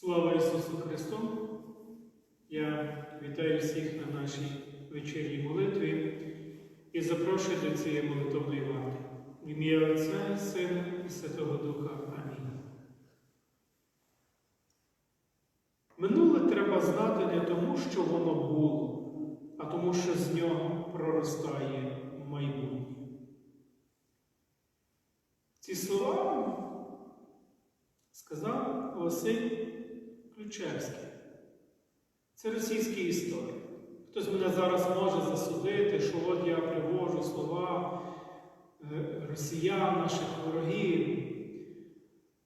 Слава Ісусу Христу! Я вітаю всіх на нашій вечірній молитві і запрошую до цієї молитовної варти. В ім'я Отця, і Сина і Святого Духа. Амінь. Минуле треба знати не тому, що воно було, а тому, що з нього проростає майбутнє. Ці слова сказав Василь Ключевський. Це російський історик. Хтось мене зараз може засудити, що от я привожу слова е, росіян, наших ворогів.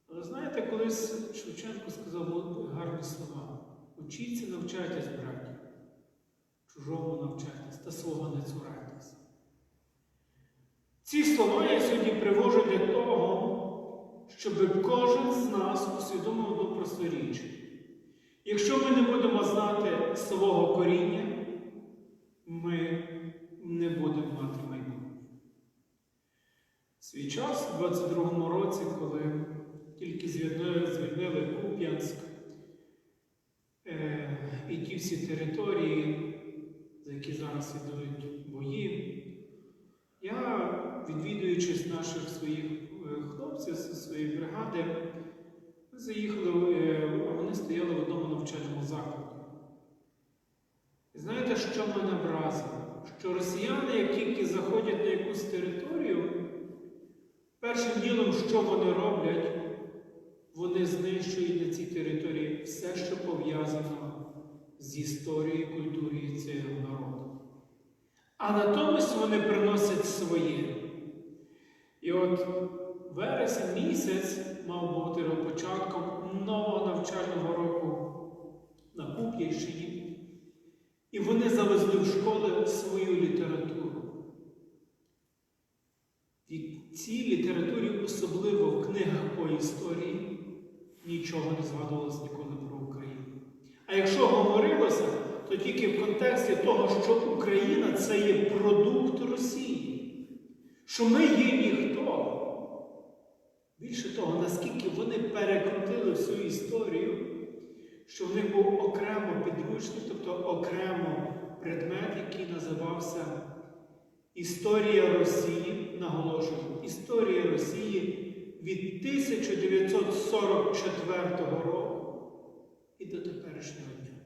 Але знаєте, колись Шевченко сказав гарні слова. Учіться, навчайтесь, браті, чужому навчайтесь та свого не цурайтесь. Ці слова я сьогодні привожу для того, щоб кожен з нас усвідомив одну просту. Якщо ми не будемо знати свого коріння, ми не будемо мати майбутнє. Свій час, у 22-му році, коли тільки звільнили, Куп'янськ е, і ті всі території, за які зараз ідуть бої, я, відвідуючись наших своїх е, хлопців зі своєї бригади, заїхали, е, вони стояли в одному навчальному закладі. І знаєте, що мене вразило? Що росіяни, як тільки заходять на якусь територію, першим ділом, що вони роблять, вони знищують на цій території все, що пов'язано з історією культурою цього народу. А натомість вони приносять своє. І от вересень місяць мав бути початком нового навчального року на Куп'янщині. І вони завезли в школи свою літературу. І в цій літературі, особливо в книгах по історії, нічого не згадувалося ніколи про Україну. А якщо говорилося, то тільки в контексті того, що Україна це є продукт Росії, що ми є ніхто. Більше того, наскільки вони перекрутили всю історію, що в них був окремо підручник, тобто окремо предмет, який називався Історія Росії, наголошую, Історія Росії від 1944 року і до теперішнього дня.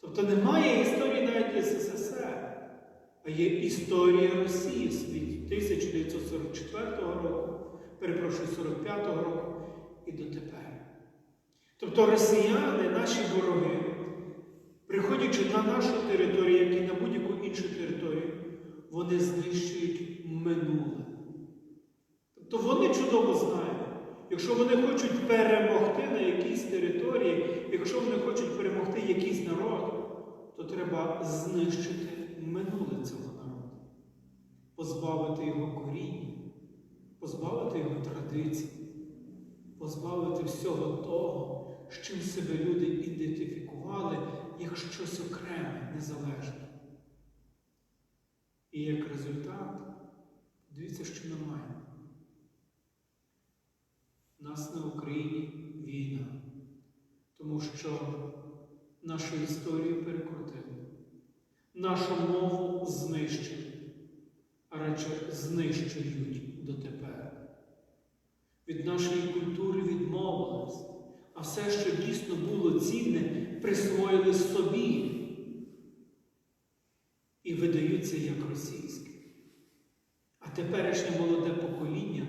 Тобто немає історії навіть СССР, а є історія Росії від 1944 року, перепрошую, 45-го року і до тепер. Тобто росіяни, наші вороги, приходячи на нашу територію, як і на будь-яку іншу територію, вони знищують минуле. Тобто вони чудово знають, якщо вони хочуть перемогти на якійсь території, якщо вони хочуть перемогти якийсь народ, то треба знищити минуле цього народу, позбавити його коріння, позбавити його традицій, позбавити всього того, з чим себе люди ідентифікували як щось окреме, незалежне. І як результат, дивіться, що ми маємо. Нас на Україні війна, тому що нашу історію перекрутили, нашу мову знищили, а радше знищують дотепер. Від нашої культури відмовились, а все, що дійсно було цінне, присвоїли собі і видаються як російське. А теперішнє молоде покоління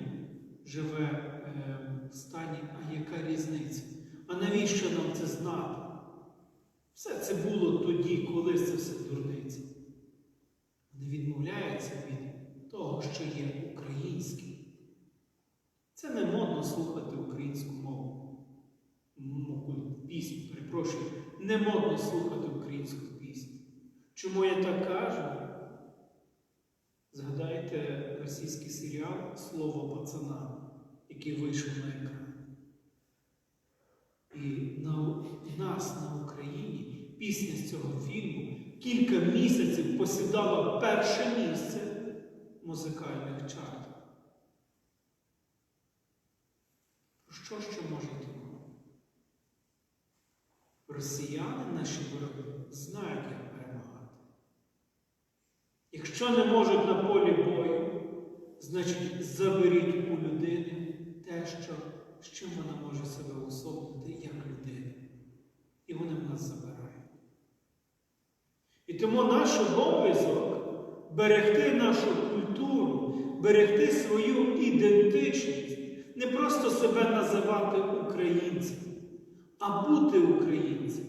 живе е, в стані, а яка різниця? А навіщо нам це знати? Все це було тоді, колись це все дурниці. Вони відмовляються від що є українським. Це не модно слухати українську мову. Мову Пісню, перепрошую, не модно слухати українську пісню. Чому я так кажу? Згадайте російський серіал Слово пацана, який вийшов на екран. І на нас на Україні пісня з цього фільму кілька місяців посідала перше місце музикальних. Про що ще може йти росіяни, наші вороги, знають, як перемагати. Якщо не можуть на полі бою, значить заберіть у людини те, що, з чим вона може себе особити як людина. І вони в нас забирають. І тому наш обов'язок берегти нашу культуру, берегти свою ідентичність, не просто себе називати українцем, а бути українцем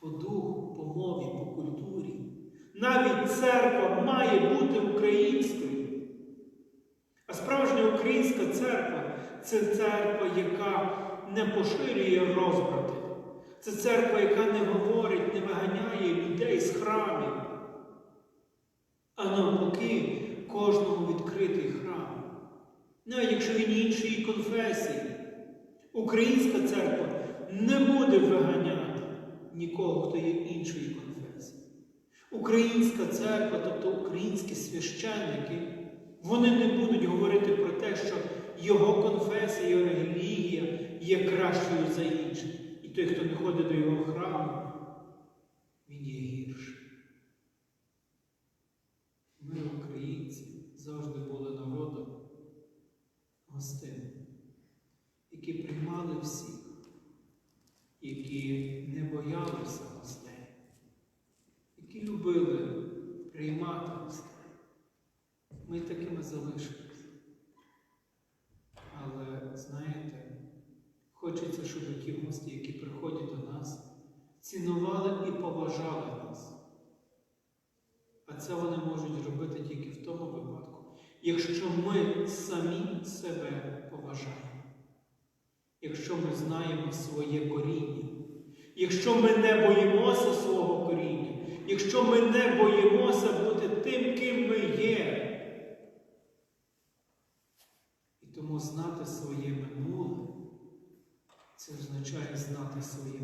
по духу, по мові, по культурі. Навіть церква має бути українською. А справжня українська церква це церква, яка не поширює розбрати. Це церква, яка не говорить, не виганяє людей з храмів. А навпаки, кожному відкритий храм. Навіть якщо він іншої конфесії, українська церква не буде виганяти нікого, хто є іншої конфесії. Українська церква, тобто українські священники, вони не будуть говорити про те, що його конфесія, його релігія є кращою за інших. І той, хто не ходить до його храму, він є гірший. Ми, українці, завжди були народом гостинним, які приймали всіх, які не боялися гостей, які любили приймати гостей. Ми такими залишилися. Але знаєте, хочеться, щоб ті гості, які приходять до нас, цінували і поважали нас. А це вони можуть робити тільки в тому випадку, якщо ми самі себе поважаємо, якщо ми знаємо своє коріння, якщо ми не боїмося свого коріння, якщо ми не боїмося бути тим, ким ми є. І тому знати своє минуле, це знати своє.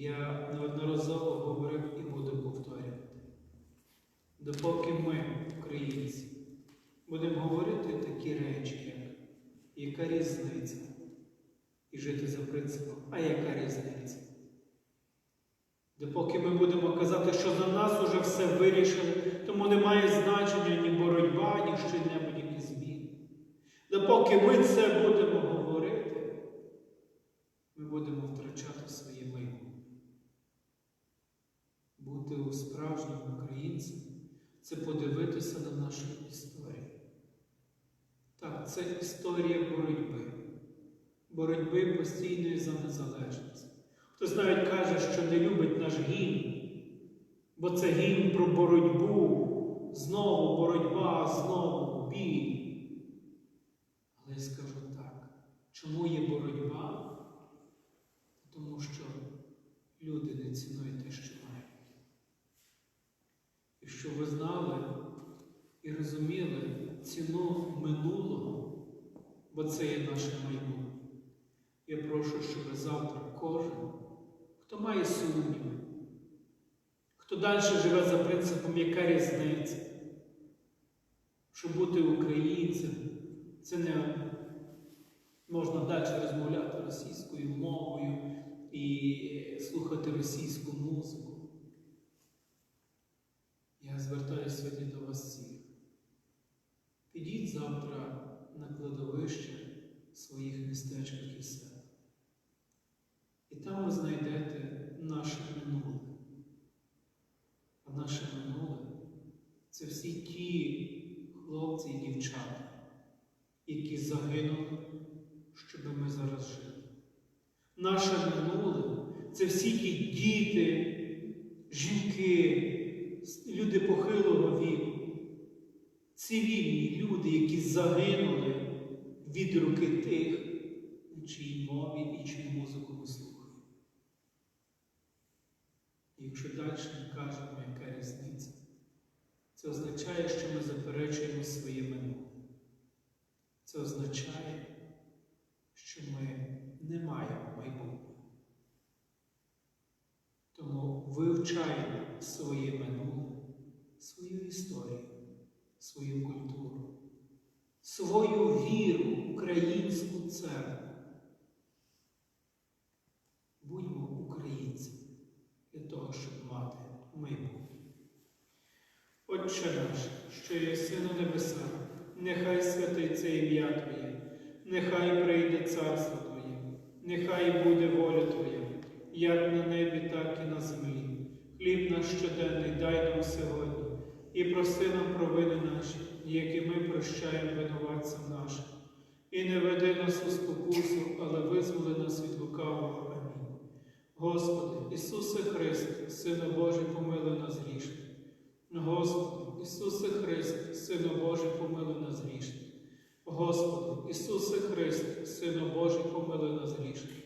Я неодноразово говорив і буду повторювати. Допоки ми, українці, будемо говорити такі речі, як яка різниця, і жити за принципом, а яка різниця? Допоки ми будемо казати, що за нас уже все вирішили, тому немає значення ні боротьба, ні що-небудь, які зміни. Допоки ми це будемо говорити, ми будемо втрачати своє майбутнє. У справжнім українцем це подивитися на нашу історію. Так, це історія боротьби, боротьби постійної за незалежність. Хтось навіть каже, що не любить наш гімн, бо це гімн про боротьбу, знову боротьба, знову бій. Але я скажу так, чому є боротьба? Тому що люди не цінують те, що мають. І щоб ви знали і розуміли ціну минулого, бо це є наше майбутнє. Я прошу, щоб завтра кожен, хто має сумніви, хто далі живе за принципом, яка різниця, щоб бути українцем, це не можна далі розмовляти російською мовою і слухати російську музику. Я звертаюся сьогодні до вас всіх. Завтра на кладовище своїх містечках і селах. І там ви знайдете наше минуле. А наше минуле це всі ті хлопці і дівчата, які загинули, щоб ми зараз жили. Наше минуле це всі ті діти, жінки, люди похилого віку, цивільні люди, які загинули від руки тих, у чиїй мові і чию музику ми слухаємо. Якщо далі ми кажемо, яка різниця, це означає, що ми заперечуємо своє минуле. Це означає, що ми не маємо майбутнього. Тому вивчаємо своє минуле, свою історію, свою культуру, свою віру українську церкву. Будьмо українцями для того, щоб мати майбутнє. Отче наш, що є сину небеса, нехай святиться ім'я Твоє, нехай прийде царство Твоє, нехай буде воля Твоя, як на небі, так і на землі. Хліб наш щоденний дай нам сьогодні і прости нам провини наші, які ми прощаємо винуватцям нашим. І не веди нас у спокусу, але визволи нас від лукавого. Амінь. Господи, Ісусе Христе, Сину Божий, помилуй нас грішних. Господи, Ісусе Христе, Сину Божий, помилуй нас грішних. Господи, Ісусе Христе, Сину Божий, помилуй нас грішних.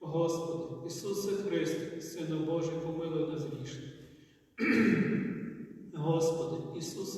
Господи, Ісусе Христе, Сину Божий, помилуй нас грішних. Господи, Ісусе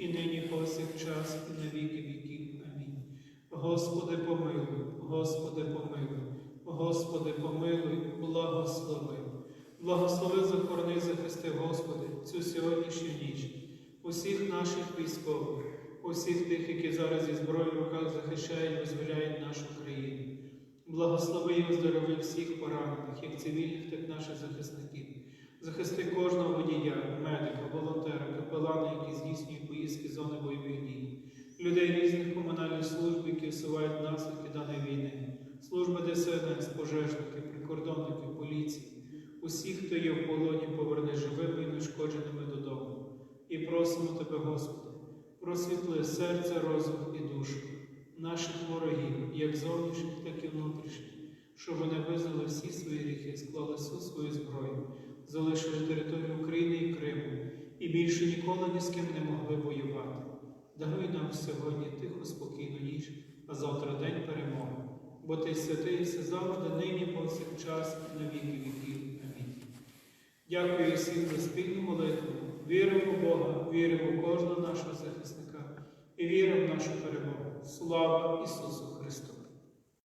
і нині повсякчас, і на віки віків. Амінь. Господи, помилуй, Господи, помилуй, Господи, помилуй, благослови. Благослови, захорони, захисти, Господи, цю сьогоднішню ніч, усіх наших військових, усіх тих, які зараз зі зброєю в руках захищають, визволяють нашу країну. Благослови і оздорови всіх поранених, як цивільних, так і наших захисників. Захисти кожного водія, медика, волонтера, капелана, які здійснюють з зони бойових дій, людей різних комунальних служб, які усувають наслідки даної війни, служби ДСНС, пожежники, прикордонники, поліції, усіх, хто є в полоні, поверни живими і нешкодженими додому. І просимо Тебе, Господи, просвітли серце, розум і душу наших ворогів, як зовнішніх, так і внутрішніх, щоб вони визнали всі свої гріхи, склали всю свою зброю, залишили територію України більше ніколи ні з ким не могли воювати. Даруй нам сьогодні тиху, спокійну ніч, а завтра день перемоги, бо ти святий все завжди, нині, повсякчас і на віки віків. Амінь. Дякую всім за спільну молитву. Віримо в Бога, віримо в кожного нашого захисника і віримо в нашу перемогу. Слава Ісусу!